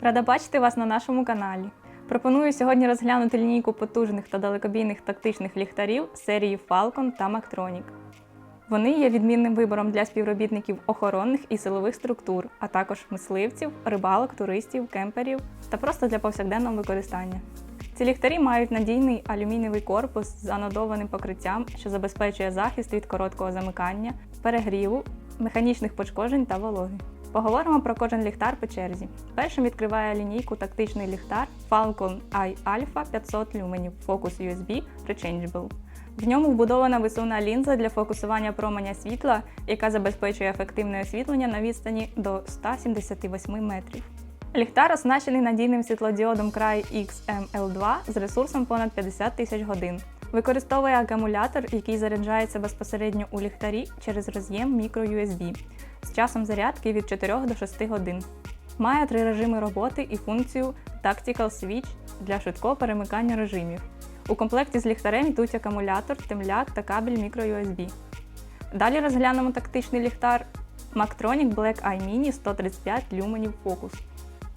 Рада бачити вас на нашому каналі. Пропоную сьогодні розглянути лінійку потужних та далекобійних тактичних ліхтарів серії Falcon та Mactronic. Вони є відмінним вибором для співробітників охоронних і силових структур, а також мисливців, рибалок, туристів, кемперів та просто для повсякденного використання. Ці ліхтарі мають надійний алюмінієвий корпус з анодованим покриттям, що забезпечує захист від короткого замикання, перегріву, механічних пошкоджень та вологи. Поговоримо про кожен ліхтар по черзі. Першим відкриває лінійку тактичний ліхтар Falcon Eye Alpha 500 люменів Focus USB Rechangeable. В ньому вбудована висувна лінза для фокусування променя світла, яка забезпечує ефективне освітлення на відстані до 178 метрів. Ліхтар оснащений надійним світлодіодом Cry XML2 з ресурсом понад 50 тисяч годин. Використовує акумулятор, який заряджається безпосередньо у ліхтарі через роз'єм microUSB з часом зарядки від 4 до 6 годин. Має три режими роботи і функцію Tactical Switch для швидкого перемикання режимів. У комплекті з ліхтарем йдуть акумулятор, темляк та кабель microUSB. Далі розглянемо тактичний ліхтар Mactronic Black Eye Mini 135 люменів Focus.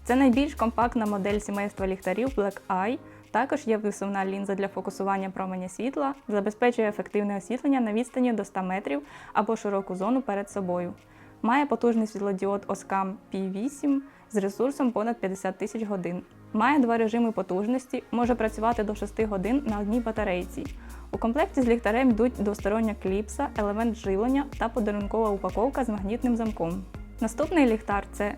Це найбільш компактна модель сімейства ліхтарів Black Eye. Також є висувна лінза для фокусування променя світла, забезпечує ефективне освітлення на відстані до 100 метрів або широку зону перед собою. Має потужний світлодіод Oscam P8 з ресурсом понад 50 тисяч годин. Має два режими потужності, може працювати до 6 годин на одній батарейці. У комплекті з ліхтарем йдуть двостороння кліпса, елемент живлення та подарункова упаковка з магнітним замком. Наступний ліхтар це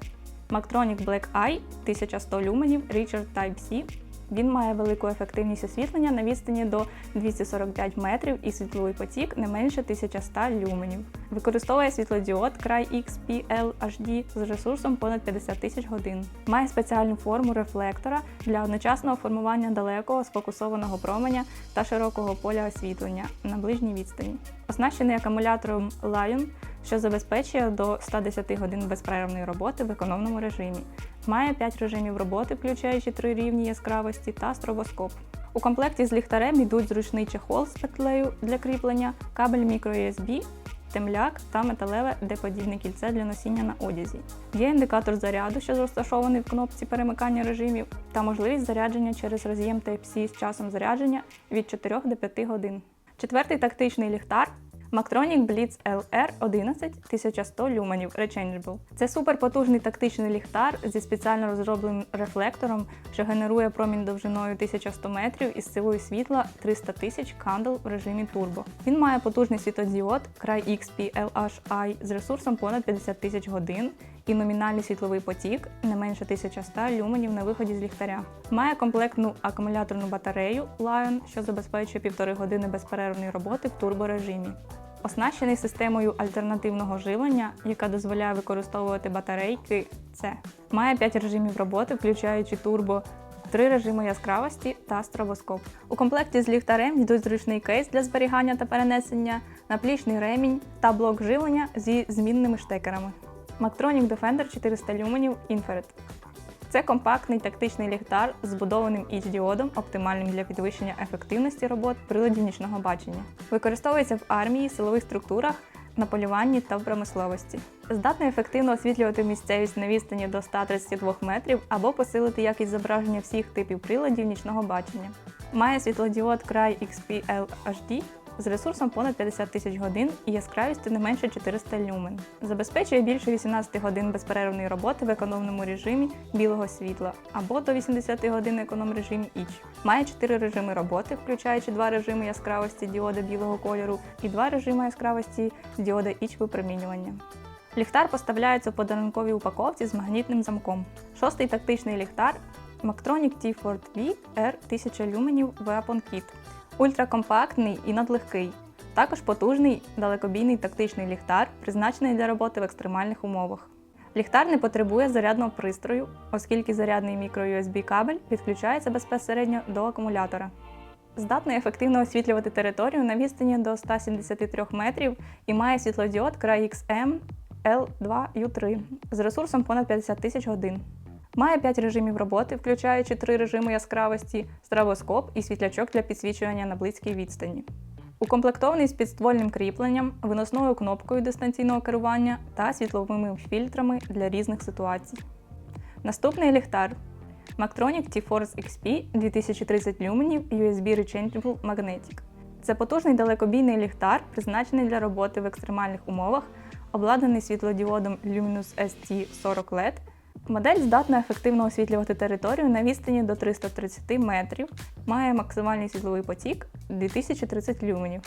Mactronic Black Eye 1100 люменів Richard Type-C. Він має велику ефективність освітлення на відстані до 245 метрів і світловий потік не менше 1100 люменів. Використовує світлодіод Cry XPL HD з ресурсом понад 50 тисяч годин. Має спеціальну форму рефлектора для одночасного формування далекого сфокусованого променя та широкого поля освітлення на ближній відстані. Оснащений акумулятором Lion що забезпечує до 110 годин безперервної роботи в економному режимі. Має 5 режимів роботи, включаючи 3 рівні яскравості та стробоскоп. У комплекті з ліхтарем йдуть зручний чехол з петлею для кріплення, кабель microUSB, темляк та металеве деподібне кільце для носіння на одязі. Є індикатор заряду, що розташований в кнопці перемикання режимів, та можливість зарядження через роз'єм Type-C з часом зарядження від 4 до 5 годин. Четвертий тактичний ліхтар Mactronic Blitz LR 11 1100 люменів Rechangeable. Це суперпотужний тактичний ліхтар зі спеціально розробленим рефлектором, що генерує промінь довжиною 1100 метрів із силою світла 300 тисяч кандел в режимі турбо. Він має потужний світодіод Cry XP-LHI з ресурсом понад 50 тисяч годин і номінальний світловий потік не менше 1100 люменів на виході з ліхтаря. Має комплектну акумуляторну батарею Lion, що забезпечує півтори години безперервної роботи в турборежимі. Оснащений системою альтернативного живлення, яка дозволяє використовувати батарейки С. Має 5 режимів роботи, включаючи турбо, 3 режими яскравості та стробоскоп. У комплекті з ліхтарем йдуть зручний кейс для зберігання та перенесення, наплічний ремінь та блок живлення зі змінними штекерами. Mactronic Defender 400 люменів Infrared. Це компактний тактичний ліхтар з збудованим H-діодом, оптимальним для підвищення ефективності робот приладів нічного бачення. Використовується в армії, силових структурах, на полюванні та в промисловості. Здатний ефективно освітлювати місцевість на відстані до 132 метрів або посилити якість зображення всіх типів приладів нічного бачення. Має світлодіод Cry XPL HD з ресурсом понад 50 тисяч годин і яскравістю не менше 400 люмен. Забезпечує більше 18 годин безперервної роботи в економному режимі білого світла або до 80 годин економ режимі Іч. Має 4 режими роботи, включаючи два режими яскравості діода білого кольору і два режими яскравості діода Іч випромінювання. Ліхтар поставляється в подарунковій упаковці з магнітним замком. Шостий тактичний ліхтар Mactronic T-Ford V R 1000 люменів Weapon Kit. Ультракомпактний і надлегкий. Також потужний далекобійний тактичний ліхтар, призначений для роботи в екстремальних умовах. Ліхтар не потребує зарядного пристрою, оскільки зарядний мікро-USB кабель підключається безпосередньо до акумулятора. Здатний ефективно освітлювати територію на відстані до 173 метрів і має світлодіод CryXM L2U3 з ресурсом понад 50 тисяч годин. Має 5 режимів роботи, включаючи 3 режими яскравості, стробоскоп і світлячок для підсвічування на близькій відстані. Укомплектований з підствольним кріпленням, виносною кнопкою дистанційного керування та світловими фільтрами для різних ситуацій. Наступний ліхтар Mactronic T-Force XP 2030 люменів USB Rechangeable Magnetic. Це потужний далекобійний ліхтар, призначений для роботи в екстремальних умовах, обладнаний світлодіодом Luminous ST40 LED. Модель здатна ефективно освітлювати територію на відстані до 330 метрів, має максимальний світловий потік 2030 люменів.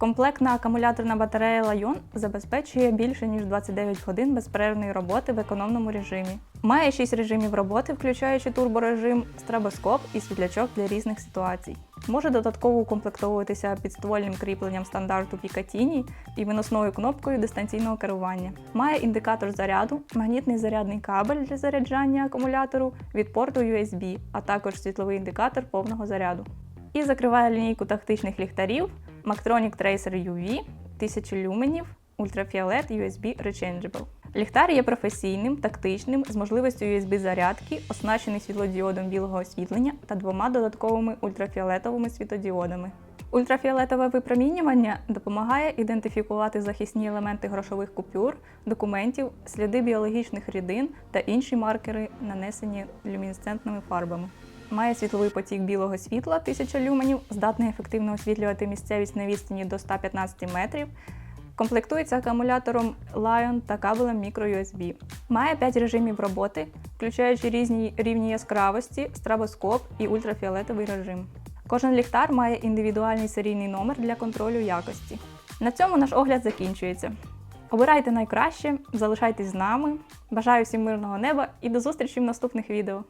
Комплектна акумуляторна батарея Lion забезпечує більше ніж 29 годин безперервної роботи в економному режимі. Має 6 режимів роботи, включаючи турборежим, стробоскоп і світлячок для різних ситуацій. Може додатково укомплектовуватися підствольним кріпленням стандарту Picatinny і виносною кнопкою дистанційного керування. Має індикатор заряду, магнітний зарядний кабель для заряджання акумулятору від порту USB, а також світловий індикатор повного заряду. І закриває лінійку тактичних ліхтарів Mactronic Tracer UV 1000 люменів ультрафіолет USB Rechangeable. Ліхтар є професійним, тактичним, з можливістю USB-зарядки, оснащений світлодіодом білого освітлення та двома додатковими ультрафіолетовими світодіодами. Ультрафіолетове випромінювання допомагає ідентифікувати захисні елементи грошових купюр, документів, сліди біологічних рідин та інші маркери, нанесені люмінесцентними фарбами. Має світловий потік білого світла 1000 люменів, здатний ефективно освітлювати місцевість на відстані до 115 метрів. Комплектується акумулятором Lion та кабелем microUSB. Має 5 режимів роботи, включаючи різні рівні яскравості, стробоскоп і ультрафіолетовий режим. Кожен ліхтар має індивідуальний серійний номер для контролю якості. На цьому наш огляд закінчується. Обирайте найкраще, залишайтесь з нами. Бажаю всім мирного неба і до зустрічі в наступних відео.